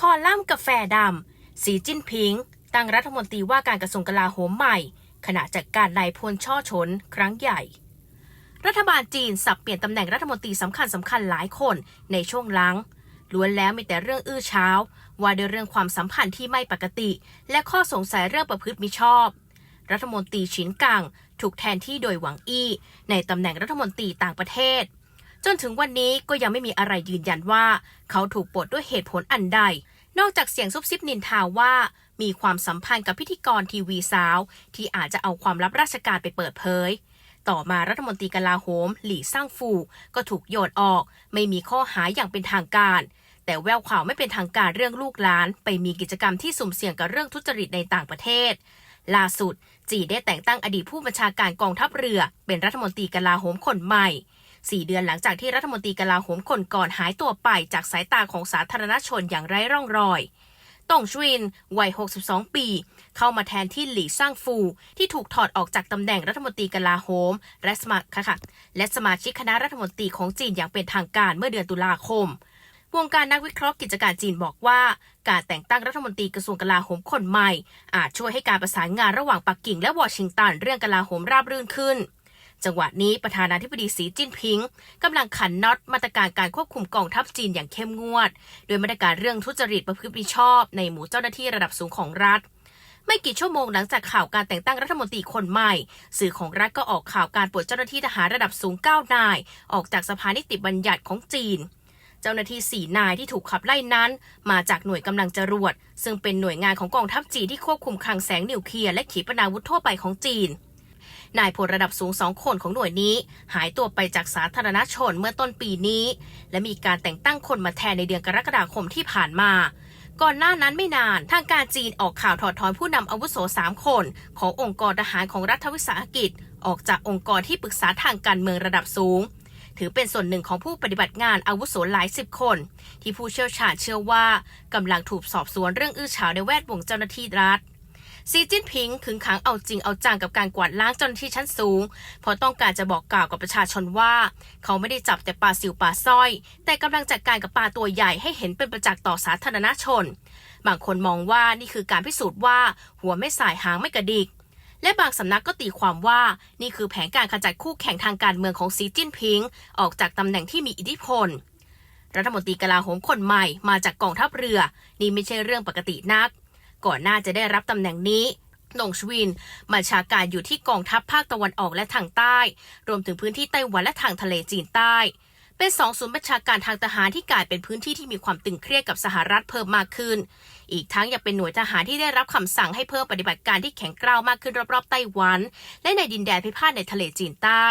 คอลัมน์กาแฟดำ สีจิ้นผิง ตั้งรัฐมนตรีว่าการกระทรวงกลาโหมใหม่ ขณะจัดการนายพลช่อชน ครั้งใหญ่ รัฐบาลจีนสับเปลี่ยนตำแหน่งรัฐมนตรีสำคัญสำคัญหลายคนในช่วงหลัง ล้วนแล้วมีแต่เรื่องอื้อเช้า ว่าด้วยเรื่องความสัมพันธ์ที่ไม่ปกติ และข้อสงสัยเรื่องประพฤติมิชอบ รัฐมนตรีฉินกังถูกแทนที่โดยหวังอี้ในตำแหน่งรัฐมนตรีต่างประเทศ จนถึงวันนี้ก็ยังไม่มีอะไรยืนยันว่า เขาถูกปลดด้วยเหตุผลอันใด นอกจากเสียงซุบซิบนินทาว่า มีความสัมพันธ์กับพิธีกรทีวีสาว ที่อาจจะเอาความลับราชการไปเปิดเผย ต่อมารัฐมนตรีกลาโหม หลี่ซ่างฟู ก็ถูกโยนออก ไม่มีข้อหาอย่างเป็นทางการ แต่แววข่าวไม่เป็นทางการเรื่องลูกหลาน ไปมีกิจกรรมที่สุ่มเสี่ยงกับเรื่องทุจริตในต่างประเทศล่าสุดจีได้แต่งตั้งอดีตผู้บัญชาการกองทัพเรือ เป็นรัฐมนตรีกลาโหมคนใหม่ สี่เดือนหลังจากที่รัฐมนตรีกลาโหมคนก่อนหายตัวไปจากสายตาของสาธารณชนอย่างไร้ร่องรอยต่งชวิน วัย 62 ปี เข้ามาแทนที่หลี่ซ่างฟู ที่ถูกถอดออกจากตำแหน่งรัฐมนตรีกลาโหม และสมาค่ะค่ะและสมาชิกคณะรัฐมนตรีของจีนอย่างเป็นทางการเมื่อเดือนตุลาคม วงการนักวิเคราะห์กิจการจีนบอกว่า การแต่งตั้งรัฐมนตรีกระทรวงกลาโหมคนใหม่ อาจช่วยให้การประสานงานระหว่างปักกิ่งและวอชิงตันเรื่องกลาโหมราบรื่นขึ้น จังหวะนี้ประธานาธิบดีสีจิ้นผิงกำลังขันน็อตมาตรการการควบคุมกองทัพจีนอย่างเข้มงวด โดยมาตรการเรื่องทุจริตประพฤติมิชอบ ในหมู่เจ้าหน้าที่ระดับสูงของรัฐ ไม่กี่ชั่วโมงหลังจากข่าวการแต่งตั้งรัฐมนตรีคนใหม่ สื่อของรัฐก็ออกข่าวการปลดเจ้าหน้าที่ทหารระดับสูง 9 นาย ออกจากสภานิติบัญญัติของจีนเจ้าหน้าที่สี่นายที่ถูกขับไล่นั้น มาจากหน่วยกำลังจรวด ซึ่งเป็นหน่วยงานของกองทัพจีนที่ควบคุมคลังแสงนิวเคลียร์และขีปนาวุธทั่วไปของจีน นายพลระดับสูงสองคนของหน่วยนี้ หายตัวไปจากสาธารณชนเมื่อต้นปีนี้ และมีการแต่งตั้งคนมาแทนในเดือนกรกฎาคมที่ผ่านมาก่อนหน้านั้นไม่นานทางการจีนออกข่าวถอดถอนผู้นำอาวุโสสามคน ขององค์กรทหารของรัฐวิสาหกิจ ออกจากองค์กรที่ปรึกษาทางการเมืองระดับสูง ถือเป็นส่วนหนึ่งของผู้ปฏิบัติงานอาวุโสหลายสิบคน ที่ผู้เชี่ยวชาญเชื่อว่ากำลังถูกสอบสวนเรื่องอื้อฉาวในแวดวงเจ้าหน้าที่รัฐ ซีจิ้นผิงขึงขังเอาจริงเอาจังกับการกวาดล้างเจ้าหน้าที่ชั้นสูง เพราะต้องการจะบอกกล่าวกับประชาชนว่า เขาไม่ได้จับแต่ปลาสิวปลาสร้อย แต่กำลังจัดการกับปลาตัวใหญ่ให้เห็นเป็นประจักษ์ต่อสาธารณชน บางคนมองว่านี่คือการพิสูจน์ว่าหัวไม่สายหางไม่กระดิกและบางสำนักก็ตีความว่านี่คือแผนการขจัดคู่แข่งทางการเมืองของซีจิ้นผิง ออกจากตำแหน่งที่มีอิทธิพล รัฐมนตรีกลาโหมคนใหม่มาจากกองทัพเรือ นี่ไม่ใช่เรื่องปกตินัก ก่อนหน้าจะได้รับตำแหน่งนี้หนงชวินบัญชาการอยู่ที่กองทัพภาคตะวันออกและทางใต้ รวมถึงพื้นที่ไต้หวันและทางทะเลจีนใต้ เป็นสองศูนย์บัญชาการทางทหารที่กลายเป็นพื้นที่ที่มีความตึงเครียดกับสหรัฐเพิ่มมากขึ้น อีกทั้งยังเป็นหน่วยทหารที่ได้รับคำสั่งให้เพิ่มปฏิบัติการที่แข็งกร้าวมากขึ้นรอบๆไต้หวัน และในดินแดนพิพาทในทะเลจีนใต้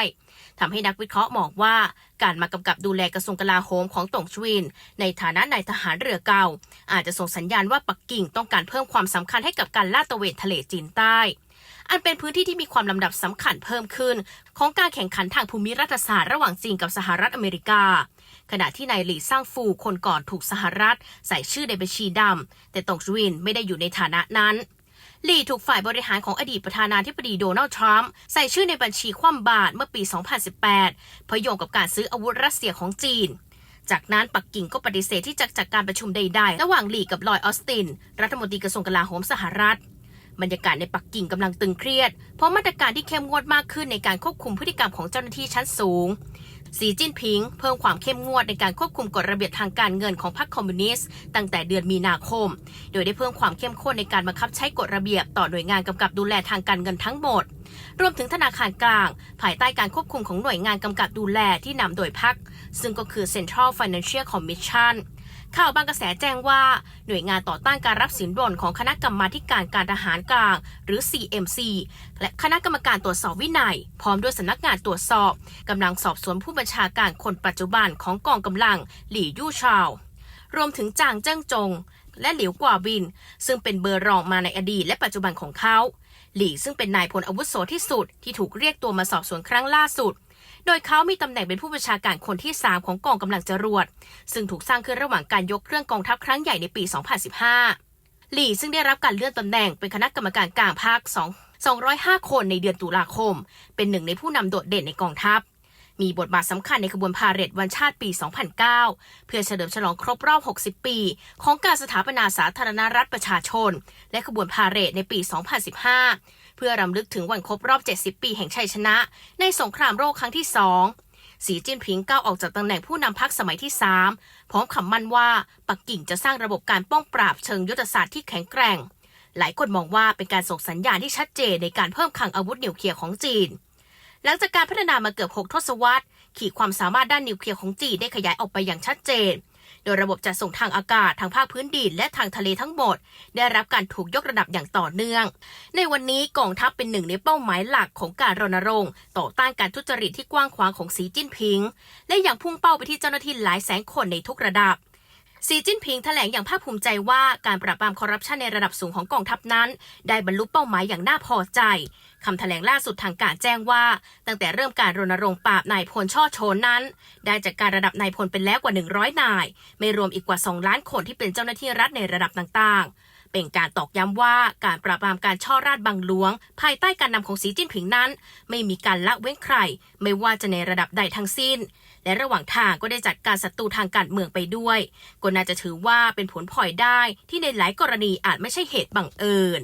ทำให้นักวิเคราะห์มองว่าการมากำกับดูแลกระทรวงกลาโหมของตงชวิน ในฐานะนายทหารเรือเก่า อาจจะส่งสัญญาณว่าปักกิ่งต้องการเพิ่มความสำคัญให้กับการลาดตระเวนทะเลจีนใต้อันเป็นพื้นที่ที่มีความลำดับสำคัญเพิ่มขึ้น ของการแข่งขันทางภูมิรัฐศาสตร์ระหว่างจีนกับสหรัฐอเมริกา ขณะที่นายหลี่ซ่างฟูคนก่อนถูกสหรัฐ ใส่ชื่อในบัญชีดำแต่ตงชวินไม่ได้อยู่ในฐานะนั้น ลีถูกฝ่ายบริหารของอดีตประธานาธิบดีโดนัลด์ทรัมป์ใส่ชื่อในบัญชีคว่ำบาตรเมื่อปี 2018 พยงกับการซื้ออาวุธรัสเซียของจีน จากนั้นปักกิ่งก็ปฏิเสธที่จะจัดการประชุมใดๆ ระหว่างหลีกับลอยออสติน รัฐมนตรีกระทรวงกลาโหมสหรัฐ บรรยากาศในปักกิ่งกำลังตึงเครียด เพราะมาตรการที่เข้มงวดมากขึ้นในการควบคุมพฤติกรรมของเจ้าหน้าที่ชั้นสูง สีจิ้นผิงเพิ่มความเข้มงวดในการควบคุมกฎระเบียบทางการเงินของพรรคคอมมิวนิสต์ตั้งแต่เดือนมีนาคม โดยได้เพิ่มความเข้มข้นในการบังคับใช้กฎระเบียบต่อหน่วยงานกำกับดูแลทางการเงินทั้งหมด รวมถึงธนาคารกลาง ภายใต้การควบคุมของหน่วยงานกำกับดูแลที่นำโดยพรรคซึ่งก็คือ Central Financial Commission ข่าวบางกระแสแจ้งว่า หน่วยงานต่อต้านการรับสินบนของคณะกรรมาการการทหารกลาง หรือ CMC และคณะกรรมการตรวจสอบวินัย พร้อมด้วยสำนักงานตรวจสอบกำลังสอบสวนผู้บัญชาการคนปัจจุบันของกองกำลังหลี่ยู่ชาว รวมถึงจางเจิ้งจง และหลิวกว่าวิน ซึ่งเป็นเบอร์รองมาในอดีตและปัจจุบันของเขาหลี่ซึ่งเป็นนายพลอาวุโสที่สุดที่ถูกเรียกตัวมาสอบสวนครั้งล่าสุด โดยเขามีตำแหน่งเป็นผู้บัญชาการคนที่ 3 ของกองกำลังจรวด ซึ่งถูกสร้างขึ้นระหว่างการยกเครื่องกองทัพครั้งใหญ่ในปี 2015 หลี่ซึ่งได้รับการเลื่อนตำแหน่งเป็นคณะกรรมการกลางภาค 2 205 คนในเดือนตุลาคม เป็นหนึ่งในผู้นำโดดเด่นในกองทัพ มีบทบาทสำคัญในขบวนพาเหรดวันชาติปี 2009 เพื่อเฉลิมฉลองครบรอบ 60 ปี ของการสถาปนาสาธารณรัฐประชาชน และขบวนพาเหรดในปี 2015 เพื่อรำลึกถึงวันครบรอบ 70 ปีแห่งชัยชนะ ในสงครามโลกครั้งที่2สีจิ้นผิงก้าวออกจากตำแหน่งผู้นำพรรคสมัยที่ 3 พร้อมคำมั่นว่าปักกิ่งจะสร้างระบบการป้องปราบเชิงยุทธศาสตร์ที่แข็งแกร่ง หลายคนมองว่าเป็นการส่งสัญญาณที่ชัดเจนในการเพิ่มคลังอาวุธนิวเคลียร์ของจีน หลังจากการพัฒนามาเกือบ 6 ทศวรรษ ขีดความสามารถด้านนิวเคลียร์ของจีนได้ขยายออกไปอย่างชัดเจน โดยระบบจัดส่งทางอากาศทางภาคพื้นดินและทางทะเลทั้งหมด ได้รับการถูกยกระดับอย่างต่อเนื่อง ในวันนี้กองทัพเป็นหนึ่งในเป้าหมายหลักของการรณรงค์ต่อต้านการทุจริตที่กว้างขวางของสีจิ้นผิง และยังพุ่งเป้าไปที่เจ้าหน้าที่หลายแสนคนในทุกระดับ สีจิ้นผิงแถลงอย่างภาคภูมิใจว่าการปราบปรามคอร์รัปชันในระดับสูงของกองทัพนั้น ได้บรรลุเป้าหมายอย่างน่าพอใจคำแถลงล่าสุดทางการแจ้งว่า ตั้งแต่เริ่มการรณรงค์ปราบนายพลช่อโชนนั้น ได้จัดการระดับนายพลเป็นแล้วกว่า 100 นาย ไม่รวมอีกกว่า 2 ล้านคนที่เป็นเจ้าหน้าที่รัฐในระดับต่างๆ เป็นการตอกย้ำว่าการปราบปรามการช่อราดบังหลวง ภายใต้การนำของสีจิ้นผิงนั้น ไม่มีการละเว้นใคร ไม่ว่าจะในระดับใดทั้งสิ้น และระหว่างทางก็ได้จัดการศัตรูทางการเมืองไปด้วย ก็น่าจะถือว่าเป็นผลพลอยได้ที่ในหลายกรณีอาจไม่ใช่เหตุบังเอิญ